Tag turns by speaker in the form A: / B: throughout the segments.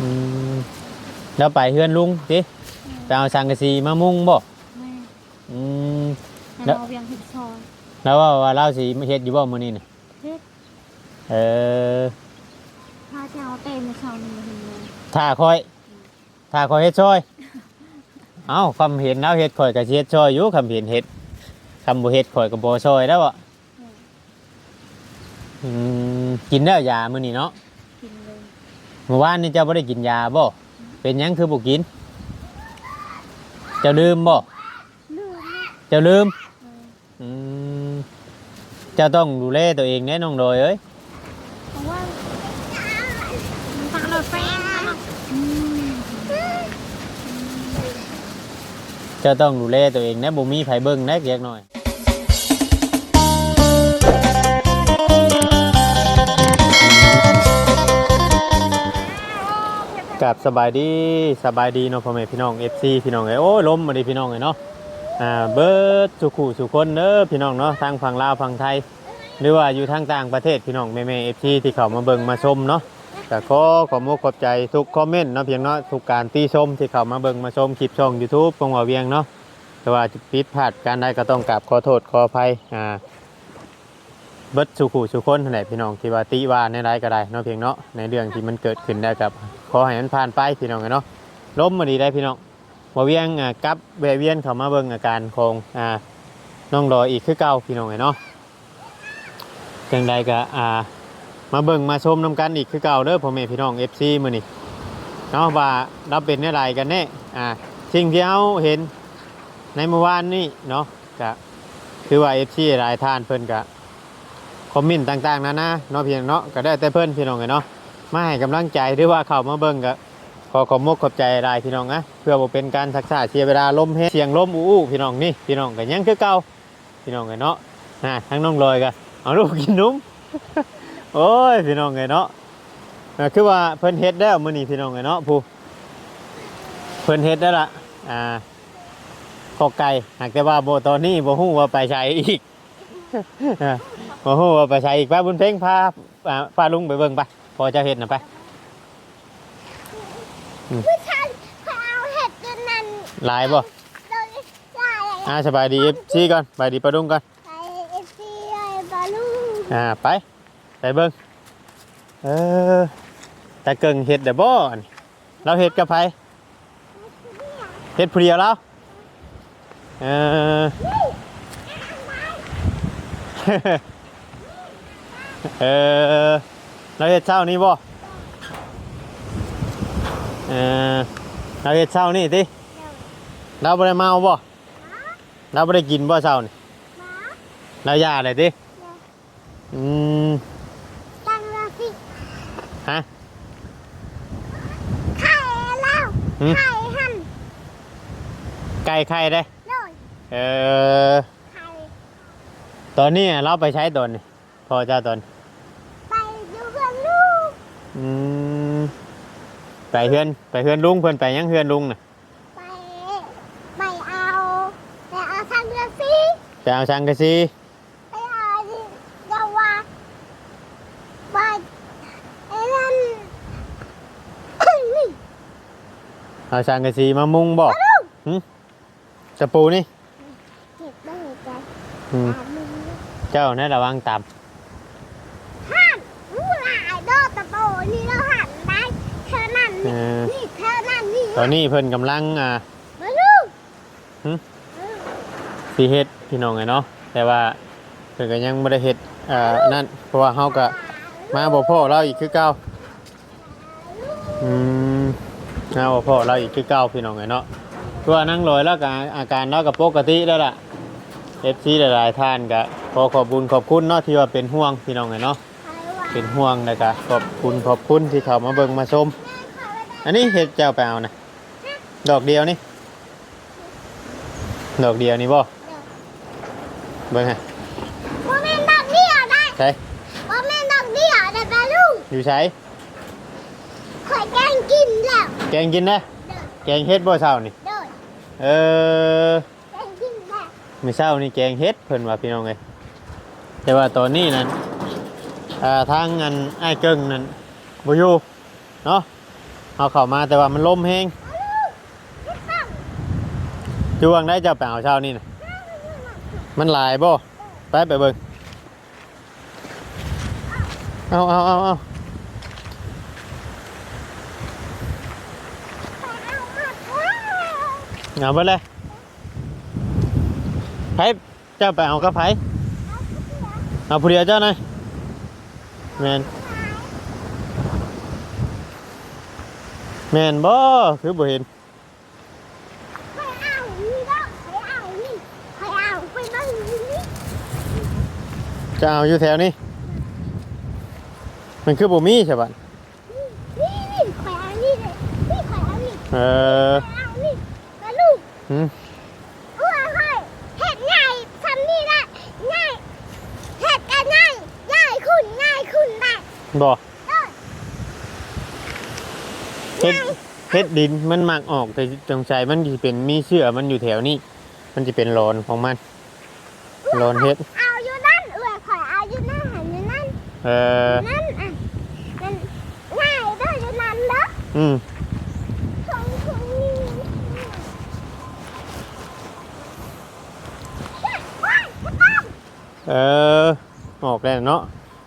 A: อืมแล้วไปเฮือนลุงสิไปเอาสังกะสีมามุงบ่
B: แม่
A: อืม
B: แต่เราเวียงเห็ดซอย
A: แล้วว่าว่าเราสิมาเฮ็ดอยู่บ่มื้อนี้น่ะ
B: เฮ็ด
A: เออ
B: พาเจ้าเต้นในเช้านี้มาเห็นเลย
A: ถ้าคอยถ้าคอยเฮ็ดช่วยเอ้าคำเห็นแล้วเฮ็ดข่อยก็สิเฮ็ดช่วยอยู่คำเห็นเฮ็ดคำบ่เฮ็ดข่อยก็บ่ช่วยแล้วบ่อืมกินแล้วยามื้อนี้เนาะ
B: กินเลย
A: เมื่อวานนี่เจ้าบ่ได้กินยาบ่เป็นหยังคือบ่กิน เจ้าลืมบ่
B: ลืมนะ
A: เจ้าลืม
B: เออ
A: อืมเจ้าต้องดูแลตัวเองแน่น้องโดยเอ้ย
B: เพราะว่ามันตักเราแป้งนะอืม
A: เจ้าต้องดูแลตัวเองนะบ่มีไผเบิ่งนะเล็กน้อย กับสบายดีสบายดีเนาะพ่อแม่พี่น้อง FC พี่น้องเอ้ยโอ้ยล้มมาดิพี่น้องเอ้ยเนาะอ่าเบิร์ดสุขุสุคนเด้อพี่น้องเนาะทางฝั่งลาวฝั่งไทย หรือว่าอยู่ทางต่างประเทศพี่น้องแม่ๆ FC ที่เขามาเบิ่งมาชมเนาะก็ขอขอมุกขอบใจทุกคอมเมนต์เนาะเพียงเนาะทุกการตีชมที่เขามาเบิ่งมาชมคลิปช่อง YouTube ของว่าเวียงเนาะแต่ว่าจะผิดพลาดการใดก็ต้องกราบขอโทษขออภัยอ่า เบิดสุขุสุคนนั่นแหละพี่น้องที่ว่าติว่าในใดก็ได้เนาะเพียงเนาะในเรื่องที่มันเกิดขึ้นได้กับขอให้มันผ่านไปพี่น้องเนาะล้มมาดีได้พี่น้องว่าเวียงกับแวเวียนเขามาเบิ่งอาการของอ่าน้องรออีกคือเก่าพี่น้องเนาะจังใดก็อ่ามาเบิ่งมาชมน้ำกันอีกคือเก่าเด้อพ่อแม่พี่น้อง FC มื้อนี้เนาะว่าเราเป็นอะไรกันแน่อ่าสิ่งที่เราเห็นในเมื่อวานนี้เนาะก็คือว่า FC หลายท่านเพิ่นก็ คอมเมนต์ต่างๆนานาเนาะพี่น้องเนาะก็ได้แต่เพิ่อนพี่น้องเนาะมาให้กำลังใจหรือว่าเข้ามาเบิ่งก็ขอขอบมกขอบใจหลายพี่น้องนะเพื่อบ่เป็นการทักษะเสียเวลาลมเฮเสียงลมอู้อู้พี่น้องนี่พี่น้องก็ยังคือเก่าพี่น้องเนาะอ่าทั้งน้องลอยก็เอาลูกกินนุ่มโอ้ยพี่น้องไงเนาะอ่าคือว่าเพิ่นเฮ็ดแล้มื้อนี้พี่น้องไงเนาะผู้เพิ่นเฮ็ดได้ละอ่าขอกไก่หากแต่ว่าโบตอนนี้โบ่ฮู้ว่าไปใช้อีก อ่าบ่ฮู้ว่าไปใช้อีกไปบุญเพ่งพาอ่าพาลุงไปเบิ่งไปพอจะเฮ็ดน่ะไป
B: ผู้ชายเขาเอาเห็ดจนนั่น
A: หลายบ่
B: โดนได้
A: อ่าสบายดี FC ก่อนสบายดีปะลุงก่อน
B: ไปเอฟซีไอ้บอลลูน
A: อ่าไปไปเบิ่งเออแต่เกิงเฮ็ดได้บ่นี่เราเฮ็ดกับไผเฮ็ดผู้เดียวแล้วเออ เออเราเฮ็ดเช้านี้บ่เออเราเฮ็ดเช้านี้ติเราบ่ได้เมาบ่เราบ่ได้กินบ่เช้านี่
B: หมา
A: เราย่าเลยติอืม
B: ตั้งราศี
A: ฮะ
B: ไข่แล้ว
A: หืม
B: ไข่หั่น
A: ไก่ไข่ได้
B: โดย
A: เออ
B: ไข่
A: ตอนนี้เราไปใช้ตอนนี่พอเจ้าตอน
B: ไปดูกันลูก
A: อืมไปเฮือนไปเฮือนลุงเพิ่นไปยังเฮือนลุงน่ะ
B: ไปไปเอาไปเอาทางราศี
A: ไปเอาชังกะซี
B: ไปเอาที่เยาวาไปไอ้นั่นนี่
A: เอาชังกะซีมามุงบ่หึสปูนี่
B: เก็บได้ใจ
A: อืม
B: ตามมือ
A: เจ้านั่นระวังตาม
B: หันอู้หลายดอกตะโปนี่เราหันได้เท่านั้น
A: เอ
B: นี่
A: อ
B: นี่เท่านั้นนี่
A: ตอนนี้เพิ่นกำลังอ่า
B: มาลูก
A: หึ
B: เออ
A: สิเฮ็ดพี่น้องไงเนาะแต่ว่าเพิ่นก็ยังบ่ได้เฮ็ดอ่านั่นเพราะว่าเฮาก็มาบ่พอเราอีกคือเก่าอืมมาบ่พอเราอีกคือเก่าพี่น้องไงเนาะตัวานั่งลอยแล้วก็อาการเราก็ปกติแล้วล่ะ FC หลายๆท่านก็ขอขอบคุญขอบคุณเนาะที่ว่าเป็นห่วงพี่น้องไงเนาะเป็นห่วงนะครับขอบคุณขอบคุณที่เขามาเบิ่งมาชม อันนี้เห็ดเจ้าไปเอานะดอกเดียวนี่ดอกเดียวนี่บ่เบิ่งฮะ
B: ว่าแม่นดอกเดียวได้
A: ใช่
B: ว่าแม่นดอกเดียวได้ปะลูก
A: อยู่ใช้
B: ข่อยแกงกินแล้ว
A: แกงกินนะแกงเฮ็ดบ่เช้านี่
B: เด้อ
A: เออ
B: แกงกินแล้ว
A: มื้อเช้านี่แกงเฮ็ดเพิ่นว่าพี่น้องเอ้ย แต่ว่าตอนนี้นั้นอ่าทางอันไอ้เกิงนั้นบอยู่เนาะเอาเข้ามาแต่ว่ามันลมแฮงจวงได้เจ้าไปเอาเช้านี่น่ะมันหลายบ่ไปไปเบิ่งเอาเอาเอาเอาเอาไปเลยไผเจ้าไปเอากับไผ เอาผู้เดียวเจ้าหน่อยแมนแมนบ่คือบ่เห็น
B: ไปเอานี่เด้อไปเอานี่ไปเอาไปเบิ่งนี่
A: จะเอาอยู่แถวนี้ มันคือบ่มีใช่ปะ
B: นี่นี่ไปเอานี่เลยนี่ไปเอานี่
A: เออ
B: ไปเอานี่มาลูก
A: หืม
B: อ้วนเฮ้ยเห็ดใหญ่ทำนี่ได้ง่ายเห็ดกันง่ายง่ายคุณง่ายคุณได้
A: บ่
B: เออ
A: เฮ็ดเฮ็ดดินมันมักออกแต่จงใจมันสิเป็นมีเชื่อมันอยู่แถวนี้ มันจะเป็นโลนของมันโลนเฮ็ด
B: เอาอยู่นั่นเอ้ยข่อยเอาอยู่นั่นหันอยู่นั่น
A: เออ
B: นั่นอะมันง่ายเด้ออยู่นั่นเด้อ
A: อืม
B: ของของนี่ว้ายกระตั้ง
A: เออออกแล้วเนาะ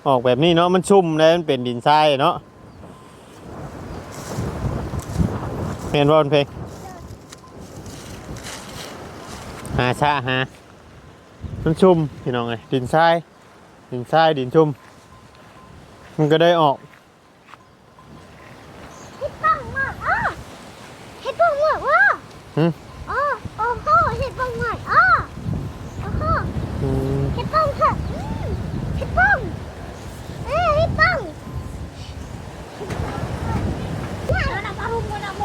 A: ออกแบบนี้เนาะมันชุ่มแล้วมันเป็นดินทรายเนาะเห็นวอนเพลงหาชาหามันชุ่มพี่น้องไงดินทรายดินทรายดินชุ่ม มันก็ได้ออก
B: เฮ็ดปังมากอ้อเฮ็ดปังมากอ้อ
A: หืม
B: อ้อโอ้โหเฮ็ดปังมากอ้อโอ้โห
A: อืม
B: เฮ็ดปังเถอะอืมเฮ็ดปังเอ้ยเฮ็ดปังเนี่ยเราเอา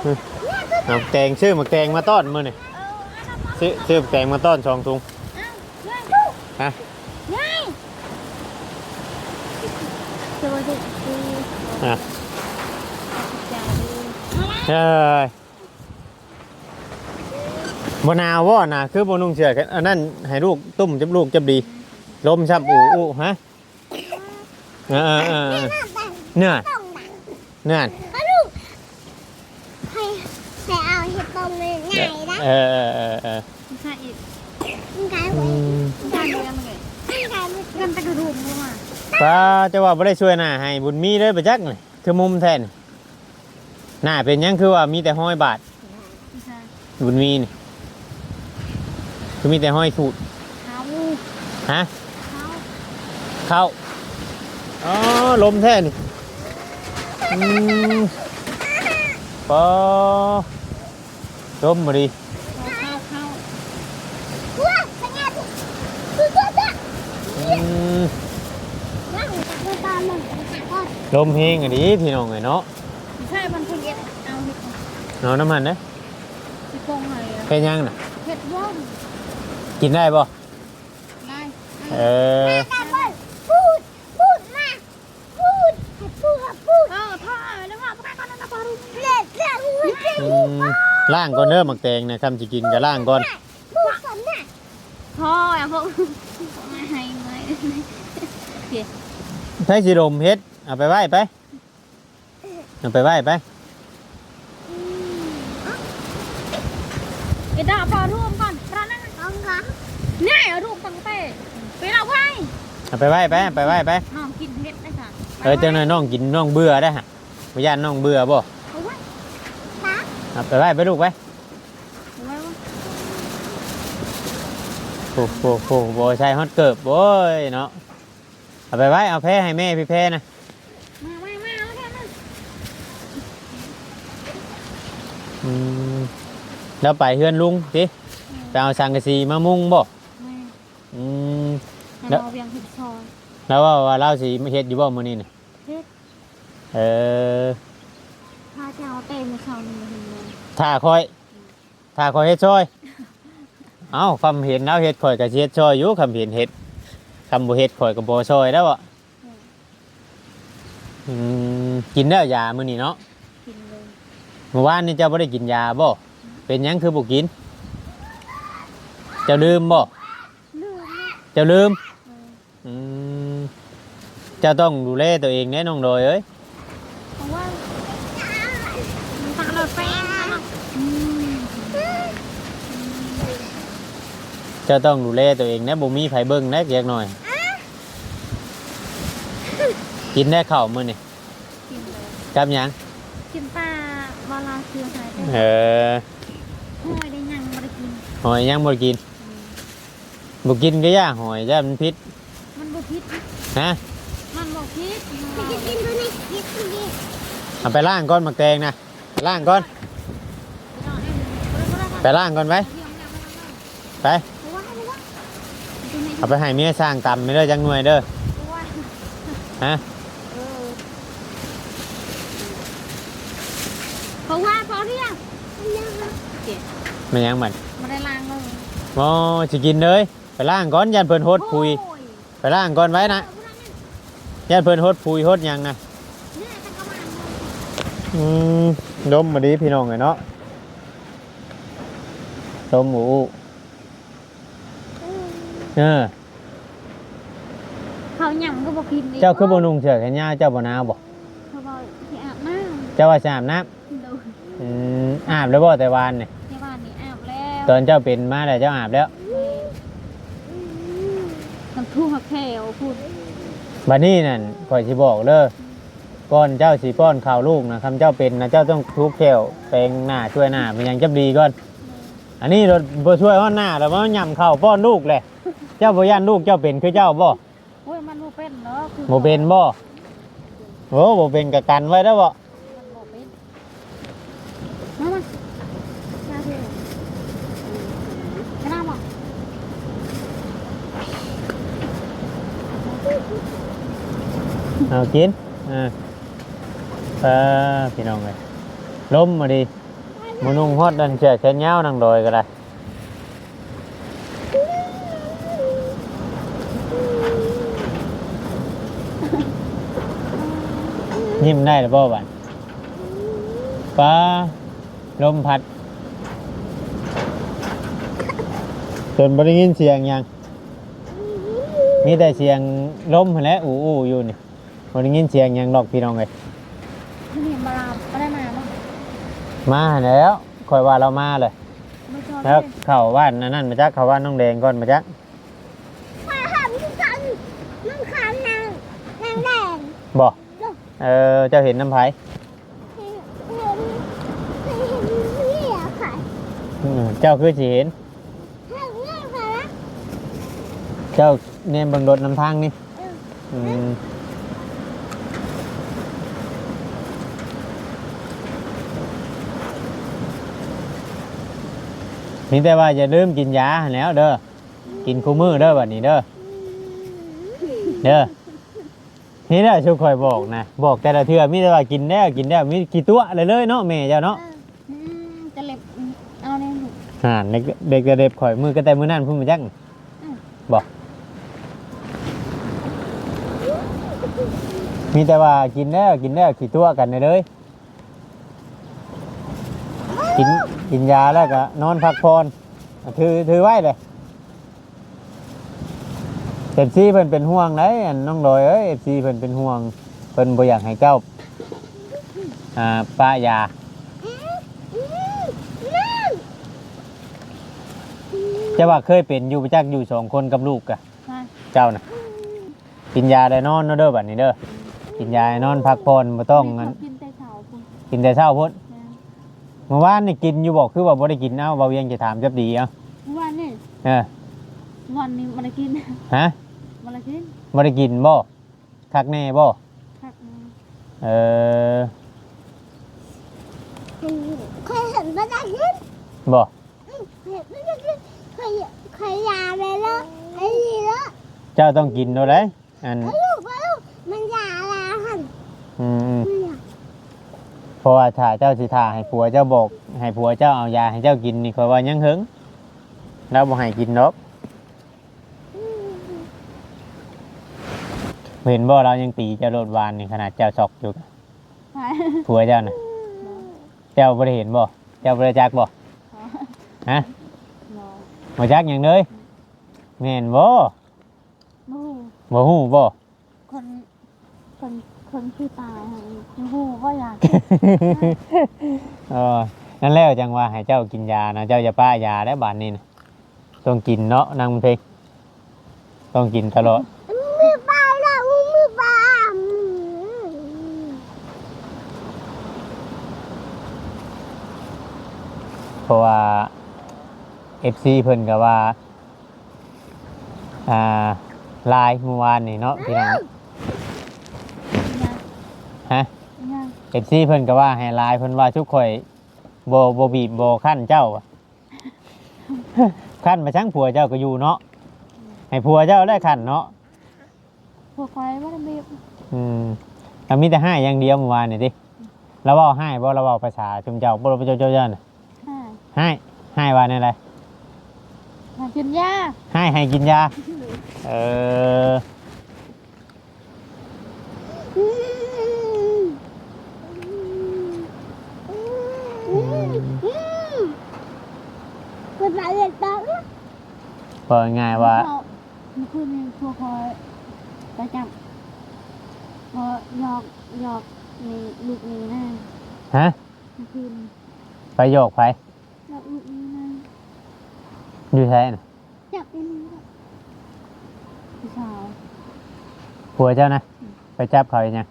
B: ลงมาเอาลงมาเนี่ยตัว
A: เอาแตงชื่อมาแตงมาต้อนมือนี่
B: เอออันนั้น
A: ซื้อซื้อแตงมาต้อนสองถุง
B: เอาเงินลูก
A: ฮะ
B: ง่ายสวัสดี
A: อะ
B: จ้า
A: เอ้ยบนาวว่นะคือบนุ่งเชือกกันอันนั้นให้ลูกตุ้มจับลูกจับดีลมชับอูอูฮะเออเออเออเออเนื้อ
B: ต้องหนัง
A: เนื้อ
B: เอาลูกให้ให้เอาเห็ดปมเลยง่ายนะ
A: เออเออเออเออ
C: ใช่อีก
B: ง่าย
A: อื
B: ไว้
A: ม
C: การเรียนมันไง
B: ง่ายไว้
C: กันไปกระดุมลงมา
A: ป้าจะว่าไม่ได้ช่วยหน้าให้บุญมีเลยประจักเลยคือมุมแทนหน้าเป็นหยังคือว่ามีแต่ห้อยบาท
C: ไม่ใช่
A: บุญมีนี่คือมีแต่ห้อยสูตร
C: เขา
A: ฮะ
C: เขา
A: เข้า อ๋อ ลมแท้นี่อืมปอลมมาดิ
C: เขาเขา
B: ว้าวเป็นไงพี่ตัวตัว
A: อืม
B: นั่งตัวตามมันก็
A: ลมเฮงอันนี้พี่น้องไงเนาะ
C: ไม่ใช่มันเพิ่งเย็ดเอาเห็ด
A: เอาน้ำมันนะ
C: สิโกงหน่อย
A: แค่ยังน่ะ
C: เห็ดร่ม
A: กินได้ป่
C: ได้
A: เออ
B: ตามมันพูด พูดมา พูดให้พูดพูด
C: เออท่อแล้วว่าพระกันนะปารุ
B: เล็ดเล็ดหัวใจ
A: อืมล่างก่อนเด้อหมักแตงนะคำจะกินก็ล่างก่อน
B: พูดก่อนนะ
C: ท่ออะพวกไม่ให้ไหม
A: ใช้สีลมเฮ็ด เอาไปไหว้ไปเอาไปไหว้ไป
C: ไอ้ดาปลาร่วมก่อนร้านนั้น
B: ต้องก่อน
C: ง่ายเอารูปตั้งแต่ไปเราไพ่
A: เอาไปไหว้ไปเอาไปไหว้ไป
C: น้องกินเห็ดได้ค่ะ
A: เออเจ้าหน่อยน้องกินน้องเบื่อได้ฮะพยานน้องเบื่อบ่
B: เอาไว้นะ
A: เอาไปไหว้ไปลูกไป
C: ไว้ว่า
A: โอ้โหโอ้โหใช่ฮอตเกิบโว้ยเนาะเอาไปไหว้เอาแพ้ให้แม่พี่แพ้นะ
C: แล้
A: วไปเฮือนลุงสิไปเอาสังกะสีมามุงบ่
C: มา
A: อืม
C: ให้เราเวียงเห็ดซอย
A: แล้วว่าว่าเราสิมาเฮ็ดอยู่บ่มื้อนี้น่ะ
C: เฮ็ด
A: เออ
C: ถ้าจะเอาเต็มเขาหนึ่งมาเห็นเลย
A: ถ้าคอยถ้าคอยเฮ็ดช่วยเอ้าคำเห็นแล้วเฮ็ดข่อยก็สิเฮ็ดช่วยอยู่คำเห็นเฮ็ดคำบ่เฮ็ดข่อยก็บ่ช่วยแล้วอะอืมกินแล้วยามื้อนี้เนาะ
C: กินเลย
A: เมื่อวานนี่เจ้าบ่ได้กินยาบ่ เป็นยังคือบุกินจะลืมบ่จะลืมจะต้องดูแลตัวเองแน่น้องดอย
C: เอ้
A: ยจะต้องดูแลตัวเองนะบ่มีไผเบิ่งนะเกียกหน่อย กินได้ข้าวมื้อนี่
C: กินเลย
A: กับหยัง
C: กินปลาบอลลาเคือหายไป
A: เออ
C: ห้อยได้ยังไม่ได้กิน
A: หอยยังบ่กินบ่กินก็ย่าหอยย่ามันพิษ
C: มันบ่พิษ
A: ฮะ
C: มันบ่พิษมัน
B: ไป
C: บ่
B: กินดูนี่กินดูนี่
A: เอาไปล้างก่อนหมักแตงนะไปล้างก่อน ไปล้างก่อนไปไปเอาไปให้เมียสร้างตำไม่เด้อจังหน่วยเด้อฮะ
C: เพราะว่าพอเที่ยง
A: มันยังมัน
C: ไม่ได้ล้างเลย
A: โอ้สิกินเลย ไปล้างก่อนยันเพิ่นโฮดพุย ไปล้างก่อนไว้นะยันเพิ่นโฮดพุยโฮดหยังนะอืมดมมาดีพี่น้องเลยเนาะดมหมูเออ
C: เขาหยั่งก็บ่พิษ
A: เจ้าคือบ่นุ่งเสื้อแขนยาวเจ้าบ่หนาวบ่
C: เขาบอกที่อาบน้
A: เจ้าว่าสิอาบน้ำำ
C: ดู
A: อืมอาบแล้วบ่แต่วานนี่
C: ในบ้านนี้อาบแล้ว
A: ตอนเจ้าเป็นมาแล้วเจ้าอาบแล้ว
C: มันทุ่งหักแขวพูด
A: บัดนี้นั่นข่อยสิบอกเด้อก่อนเจ้าสิป้อนข้าวลูกนะคำเจ้าเป็นนะเจ้าต้องทุบแก้วแปรงหน้าช่วยหน้ามันยังจะดีก่อน อันนี้เราบ่ช่วยว่าหน้าแล้วมันย่ำข้าวป้อนลูกแหละเจ้าบ่ย่านลูกเจ้าเป็นคือเจ้าบ่
C: โอ้ยมันบ่เป็นเนาะคือ
A: บ่เป็นบ่โอ้บ่เป็นกะกันไว้แล้วบ่
C: มันบ่เป็นมามามาเถอะกระดาษบอก
A: เอากินอ่าเออพี่น้องเอ้ยล้มมาดิมนุ่งฮอดดันเชือกแขนยานังดอยก็ได้ยิ้มได้หรือเปล่าบันฟ้าลมพัดจนบริยินเสียงยังมีแต่เสียงลมและอูอูอยู่นี่ บริยินเสียงหยังดอกพี่น้องเลย
C: ที่นี่มาลาไม่ได้มาเนาะ
A: มาหั้นแล้วคอยว่าเรามาเลย
C: ไม่ชอบ
A: แล้วเข่าว่านอันนั่นมาจักเข่าว่านน้องแดงก่อนมาจัก
B: มาทำที่ฉันมันขันนางนางแดง
A: บอกเออเจ้าเห็นน้ำไผ่
B: เห็นเห็นเห็นนี่อะค่ะ
A: อืมเจ้าคือสิเห็น
B: เห็นนี่ค่ะ
A: เจ้าเนี่ยเบังรถน้ำทางนี่อืม มีแต่ว่าอย่าลืมกินยาหั้นแหล้วเด้อกินคู่มือเด้อบัดนี้เด้อเด้อนี่แหละชุกคอยบอกนะบอกแต่ละเทื่อมีแต่ว่ากินแล้วกินแล้วมีกี่ตัวเลยเลยเนาะแม่เจ้าเนาะ
C: อืมจะเล็บเอาเนี่ยลูก
A: ห่านเด็กเด็กเด็กข่อยมือก็แต่มือนั่นพุ่นมาจังบอก มีแต่ว่ากินแล้วกินแล้วกี่ตัวกันเลย กินกินยาแล้วก็นอนพักผ่อนถือถือไว้เลยเอฟซีเพิ่นเป็นห่วงเลยอันน้องลอยเอ้ยเอฟซีเพิ่นเป็นห่วงเพิ่นบ่อยากให้เจ้าอ่าป้ายาจะว่าเคยเป็นอยู่ประจักอยู่สองคนกับลูกกะ
C: ใช่
A: เจ้านะกินยาได้นอนเนาะเด้อบัดนี้เด้อกินยาได้นอนพักผ่อนบ่ต้องงั้น
C: กินแต่เช้าคุณ
A: กินแต่เช้าพุ่น
C: นะ
A: เมื่อวานนี่กินอยู่บอกคือว่าบ่ได้กินเอ้าเบาเวียงจะถามจับดีเอ้า
C: วันนี้
A: เออ
C: วันนี้มันกิน
A: ฮะ
C: มันกิน
A: บ่ได้กินบ่คักแน่บ่
C: คักนะ
A: เออ
B: เคยเห็นปะจ๊ะขึ้น
A: บ่
B: เห็นปะจ๊ะขึ้นเคยเคยยาไปแล้วไอ้นี่แล้ว
A: เจ้าต้องกินเนาะเด้อัน
B: ไอ้ลูกไอ้ลูกมันยาแล้วหัน
A: อืม
B: มันยา
A: เพ ราะว่าถ้าเจ้าสิท่าให้ผัวเจ้าบอก ให้ผัวเจ้าเอายาให้เจ้ากินนี่ข่อยว่ายังหึงแล้วบ่ให้กินดอกเห็นบ่เรายังตีเจ้าโลดวานนี่ขนาดเจ้าซอกอยู่
C: ไป
A: ผัวเจ้าน่ะเจ้าบ่ได้เห็นบ่เจ้าบ่ได้จักบ่ฮะ
C: รอ
A: บ่จักหยังเลยแม่นบ่
C: มู
A: บ่ฮู้บ่
C: คนคน คนที่ตายค่ะมูก็อยาก
A: เออนั่นแล้วจังว่าให้เจ้ากินยานะเจ้าอย่าป้ายาได้บาดนี้นะต้องกินเนาะนางเพลงต้องกินตลอด
B: มือปลาละมือปลา
A: เพราะว่า FC เพิ่นก็ว่า อ่าลายเมื่อวานนี่เนาะพี่น้อง ฮะ
C: ยัง
A: FC เพิ่นก็ว่าให้ลายเพิ่นว่าทุกข่อยบ่บ่บีบบ่คั่นเจ้าอะคั่นมาช่างผัวเจ้าก็อยู่เนาะให้ผัวเจ้าได้คั่นเนาะ
C: พวกคอยว่าเบบ
A: อืมแล้วมีแต่ให้อย่างเดียวเมื่อวานนี่ดิแล้วเว้าให้บ่เราเว้าภาษาชุมเจ้าบ่เราเจ้าเจ้าเจ้าน่ะ
C: ห้า
A: ให้ให้ว่าแนวใด
C: หากินยา
A: ให้ให้กินยาเออ
B: มันปลาเล็กตัง
A: บอกง่ายว่า
C: เมื่อคืนนี้พวกคอยไปจับพอหยอกหยอกนี่ลูกนี้นะ
A: ฮะ
C: เมื่อคืน
A: ไปโยกไป
C: หยอกลูกนี้นะ
A: อยู่ใช่น่ะ
C: จับไอ้นี่นะผู้สาว
A: ผัวเจ้านะ ไปจับเขาอีกยัง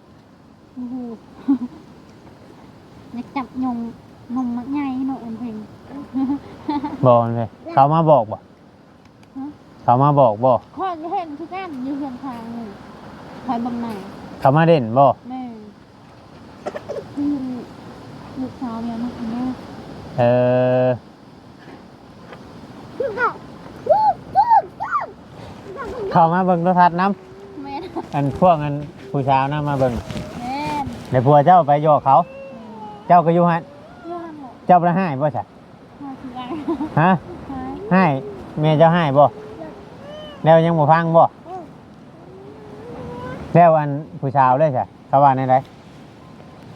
C: โอ้โหอยากจับยง นมมักใหญ่หน่อยเอ็นเพลง
A: บอกมันเลยเขามาบอกบ่
C: ฮะ
A: เขามาบอกบ่
C: คอยเห็นทุกอันอยู่เพียงทางหนึ่งคอยบังไหน
A: เขามาเด่นบ่
C: แม่คือลูกสาวเนี่ยมันแม่
A: เออเขามาเบิ่งโทรทัศน์น้
C: แม่ำ
A: อันพวกอันผู้ชาวนะมาเบิ่ง
C: แม่
A: ในผัวเจ้าไปโยกเขา เจ้าก็อยู่หัน
C: ย้อนหมด
A: เจ้าบ่ให้บ่ใช่
C: มาทีไร
A: ฮะ
C: หาย
A: ให้แม่เจ้าให้บ่แล้วยังบ่ฟังบ่แล้วอันผู้ชาวเลยใช่เขาว่าในไร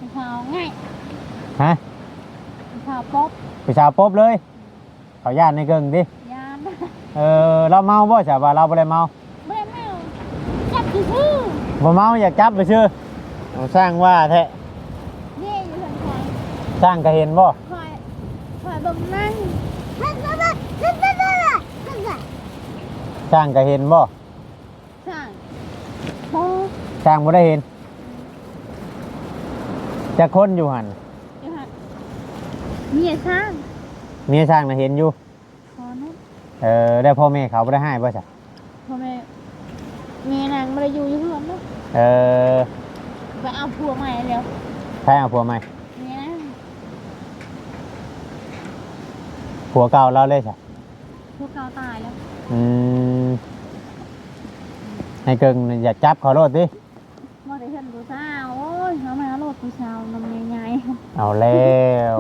C: ลูกสาวง่าย
A: ฮะ
C: ลูกสาวป๊อบ
A: ผู้ชาวปบเลย เขาญาติในเกิงดิ
C: ยาน
A: เออเราเมาบ่ใช่ว่าเราบ่ได้เมา
C: แม่แม่จับซื่อ
A: บ่เมาอยากจับไปชื่อเอาสร้างว่าแท้
C: ๆนี่อยู่ทางคอย
A: สร้างก็เห็นบ่
C: คอ ยคอยบังนั่ง
A: สร้างก็เห็นบ่
C: สั่งโอ้
A: สร้างบ่ได้เห็นจะคนอยู่หัน
C: ยหันเมียสร้าง
A: เมียสร้างน่ะเห็นอยู่
C: ขอนุ
A: เออได้พ่อแม่เขาบ่ได้ให้บ่ใช่
C: พ่อแม่เมียนางมาอยู่อยู่เพื่อนเนาะ
A: เออ
C: ไปเอาผัวใหม่แล้ว
A: ใช่เอาผัวใหม่
C: เมียนาง
A: ผัวเก่าเราเลยใช่
C: พวกเก่าตายแล้ว
A: อืมให้เกิงอยากจับเขาโลดดิ
C: มาได้เห็นผู้สาวโอ้ยเขามาโลดผู้สาวนำใหญ่
A: เอาแล้ว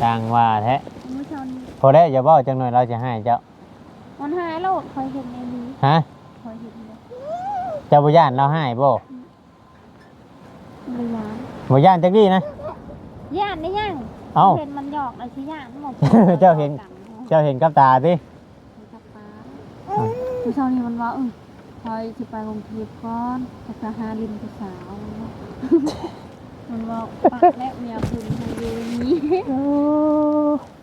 A: สร้างว่าแท้
C: ๆเมื่อเช้านี้
A: พอได้อย่าบอกจังหน่อยเราจะให้เจ้า
C: มันหายโลดคอยเห็นในนี้
A: ฮะ
C: คอยเห็นเลย
A: เจ้าบุญญานเราให้บ่
C: ระยาน
A: บุญญานจักดีนะ
C: ย่านนี่ยัง
A: เอ้า
C: เห็นมันหยอกอะไรสิย่านหมด
A: เจ้าเห็น เจ้าเห็นกับตาสิ
C: กับตาผู้สาวนี่มันว่าเออคอยสิไปกรุงเทพก่อนจะไปหาลินผู้สาว มันบอกปากและเมียคุณให้อยู่นี่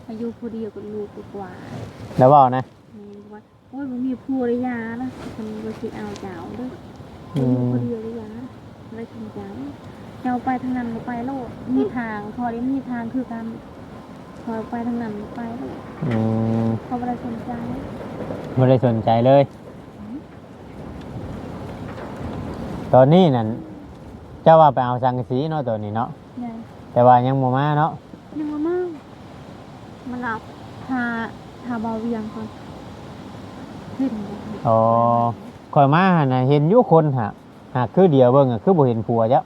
C: อายุผู้เดียวกับลูกกว่า
A: แล้วบอกนะ
C: แม่บอกว่าโอ้ยมันมีผัวระยานะมันก็สิเอาเจ้าเด้วย
A: อื
C: อายุ
A: ม
C: ผู้เดียวระยาไม่จริงจัง เจ้าไปทางนั้นก็ไปโลดมีทาง พอได้มีทางคือการพอไปทางนั้นก็ไปโลด
A: อืม
C: เขาไม่ได้สนใจ
A: ไม่ได้สนใจเลย ตอนนี้นั่นเจ้าว่าไปเอาสังกะสีเนาะตัวนี้เนาะ
C: เนี่ย
A: แต่ว่ายังโมมาเนาะ
C: ยังมามากมันเอาทาทาเบาเวียงก่อนขึ้นเลย
A: อ๋อคอยมาหั่นน่ะเห็นอยุคนหะหากคือเดียวเบิ่งอะคือบ่เห็นผัวเจ้า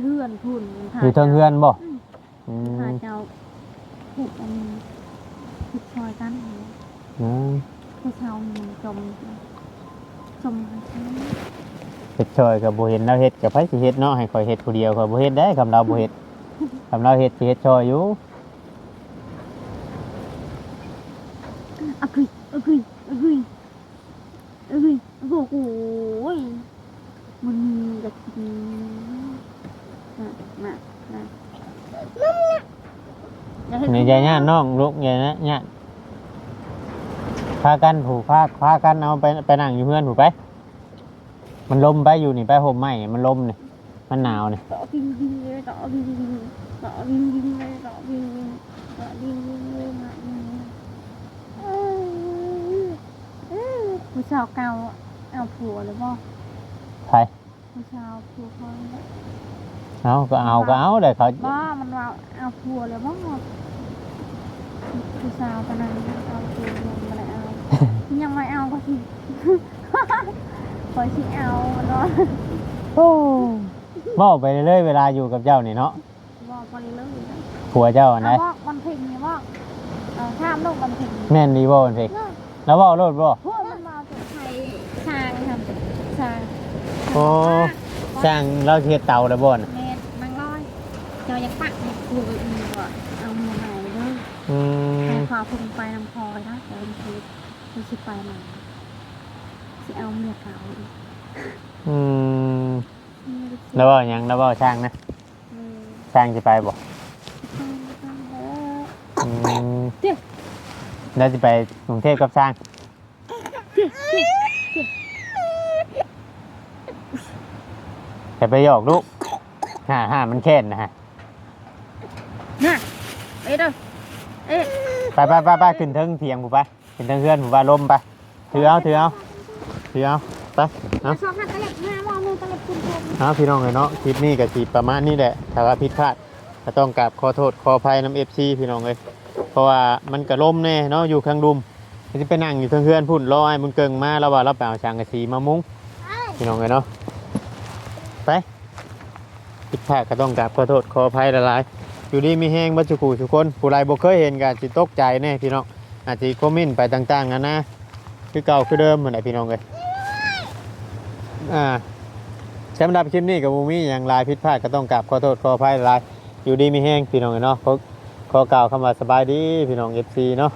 C: เพื่อนพุ่นมัน
A: อยู่เทิงเฮือนบ่อื
C: พามเจ้าผูกอันนี้ผูกซอยกัน
A: อืม
C: ผู้ชาวมันจมจมหาช้าง
A: เฮ็ดช่วยก็บ่เห็นเราเฮ็ดก็ไผสิเฮ็ดเนาะให้ข่อยเฮ็ดผู้เดียวข่อยบ่เฮ็ดได้คำเราบ่เฮ็ดคำเราเฮ็ดสิเฮ็ดช่วยอยู่
C: อะกุยอะกุยอะกุยอะกุยโอ้โหยมันมีแบบนี้น่ะน่ะน่ะ อย่าให้
A: นี่อย่าย่านน้องลูกอย่านะย่านพากันผูกพาพากันเอาไปไปนั่งอยู่เพื่อนผูกไป มันลมไปอยู่นี่ไปห่มไหมมันลมนี่มันหนาวนี่
C: ต่อบินบินเลยต่อบินบินต่อบินบินเลยต่อบินบินต่อบินบินเลยมาบินบินผู้ชาวเก่าเอาผัวหรือเปล่า
A: ใคร
C: ผู้ชาวผัวเขา
A: เอาก็เอาก็เอาเดี๋ยวเขา
C: บ้ามันว่าเอาผัวหรือเปล่า ผู้ชาวกันนั้นเอาผัวยังไม่ได้เอายังไม่เอาก็สิคอยสิเอามันว่า
A: โอ้เมาไปเรื่อยๆเวลาอยู่กับเจ้านี่เนาะ
C: บอกไปเลยนะ
A: ผัวเจ้าอันไหน
C: เอาบอกมันเพ่งนี่บอกเอาข้ามลูกมันเพ่ง
A: แม่นดีบ่มันเพกแล้วเว่าโลดบ่
C: พวกมันมาจากไทยสร้างทำสร้าง
A: โอ้สร้างเราเฮ็ดเตาแล้วบ่น่ะ
C: เมนมังร้อยเจ้ายังปักเนี่ยกูอีกว่าเอาเมียใหม่เลย
A: อืม
C: ให้พาพุ่งไปน้ำพลอยนะแต่เป็นทีไม่ใช่ไปมาสิเอาเมียเก่าอีก
A: อืมแล้วเว่าหยังแล้วเว่าช่างนะช่างสิไปบ่อืมแล้วสิไปกรุงเทพกับช่างแต่ไปหยอกลูกฮ่าฮ่ามันแค้นนะฮะ
C: น่ะไปเด้อเอ๊ะ
A: ไปไปไปไปขึ้นเทิงเถียงผมไปขึ้นเทิงเพื่อนผมไปลมไปถือเอาถือเอาถือเอาไปเอา
C: ชอบหักตะเล็บหน้ามองมือตะเล็บคุณชม
A: เอาพี่น้องเลยเนาะคลิปนี้ก็สีประมาณนี้แหละถ้าว่าผิดพลาดก็ต้องกราบขอโทษขออภัยน้ำเอฟซีพี่น้องเลยเพราะว่ามันกระล่มแน่เนาะอยู่ข้างดุมที่ไปนั่งอยู่เทิงเพื่อนพุ่นรอให้มันเกิงมาแล้วว่าเราไปเอาช่างกระสีมามุ้งพี่น้องเลยเนาะไปผิดพลาดก็ต้องกราบขอโทษขออภัยหลายๆ อยู่ดีมีแห้งบัจุกูทุกคน ผู้ใดบ่เคยเห็นกันสิตกใจแน่พี่น้องอาจจะคอมเมนต์ไปต่างๆกันนะ คือเก่าคือเดิมเหมือนไอพี่น้องเลยอ่าสำหรับคลิปนี้กับมูมี่อย่างลายผิดพลาดก็ต้องกราบขอโทษขออภัยลายอยู่ดีมีแห้งพี่น้องเอ้ยเนาะขอขอกล่าวคำว่าสบายดีพี่น้องเอฟซีเนาะ